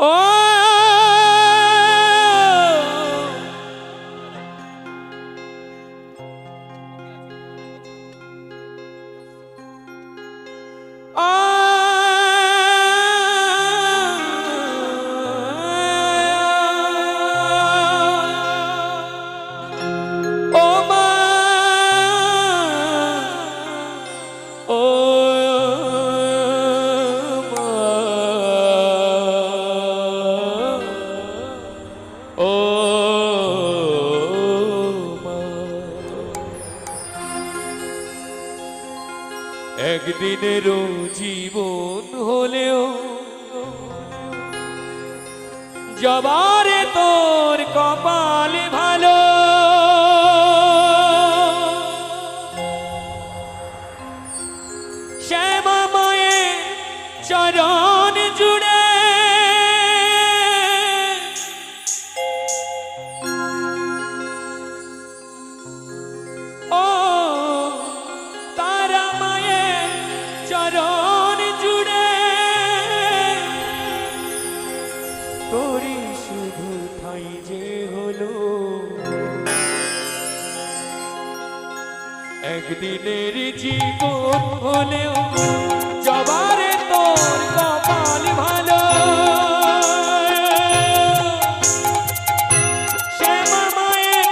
ও একদিনেরও জীবন হলেও জবারে তোর কপাল ভালো। শ্যামা মায়ের চরণ একদিনের জীবন হলেও জবারে তোর কপাল ভালো। শ্যামা মায়ের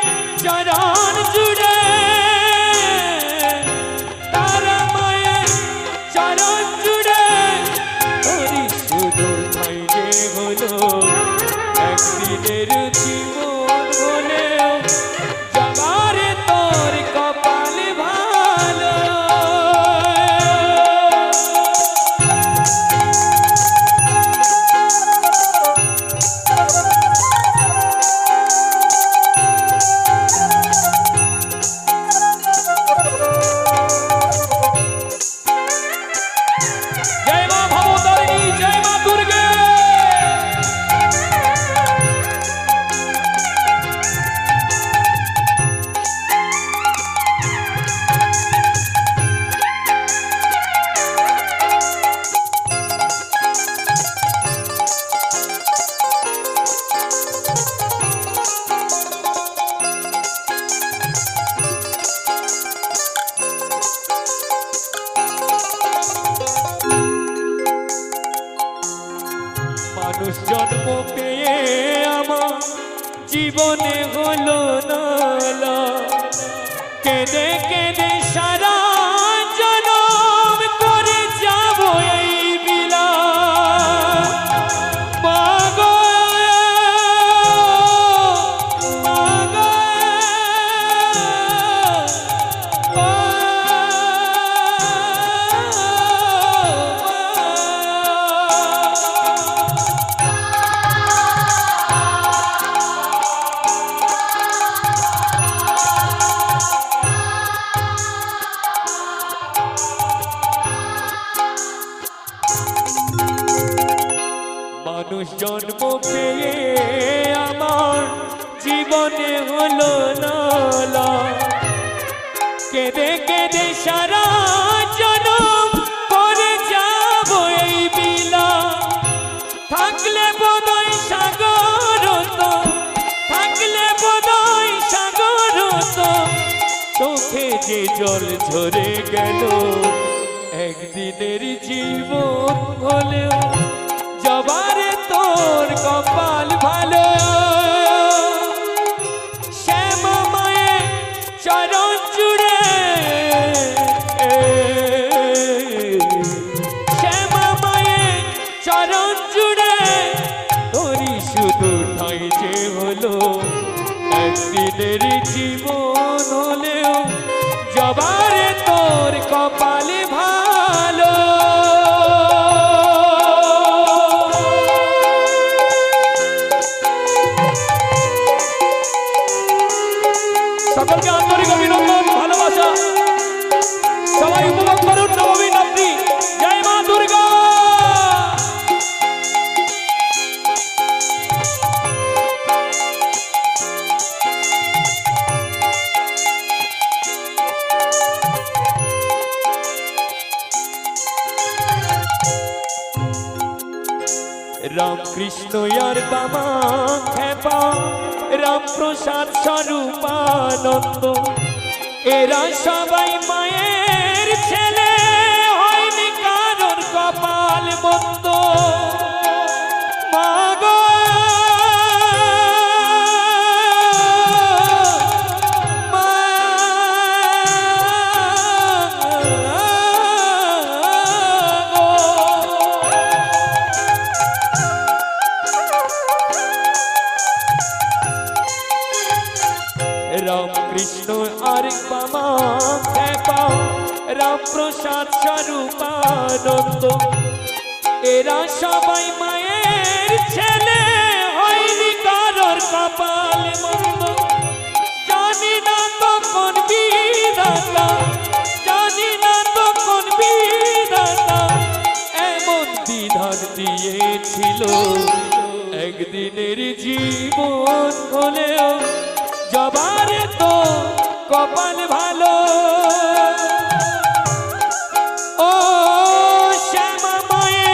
জন্ম পেয়ে আমার জীবনে হলো না। কেঁদে কেঁদে মানুষ জন্ম পেয়ে আমার জীবনে হলো নালা কেঁদে কেঁদে সারা জনম করে যাব এই বিলা। থাকলে বোধই সাগর তো থাকলে বোধই সাগর তো চোখে যে জল ঝরে গেল, একদিনের জীবন হলেও জবারে তোর কপাল ভালো। রকম ভালোবাসা। সবাই উপভোগ করুন নবমী নবী জয় মা দুর্গা। রামকৃষ্ণ আর বামা খেপা রামপ্রসাদ স্বরূপানন্দ। এরা সবাই মায়ের রামকৃষ্ণ আর খেপা রামপ্রসাদ স্বরূপানন্দ। এরা সবাই মায়ের ছেলে, হয়নি কারোর কপাল মন্দ। জানি না তখন বিধাতা, জানি না তখন বিধাতা, এমন বিধান দিয়েছিল। একদিনের জীবন কপাল ভালো। ও চরণ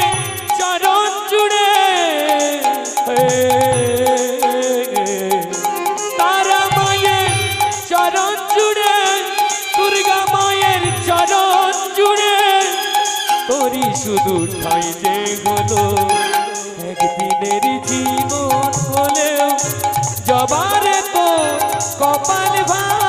চরণ চরণ শুধু ঠাই যে হলো, একদিনের জীবন হলেও জবারে তো কপাল ভালো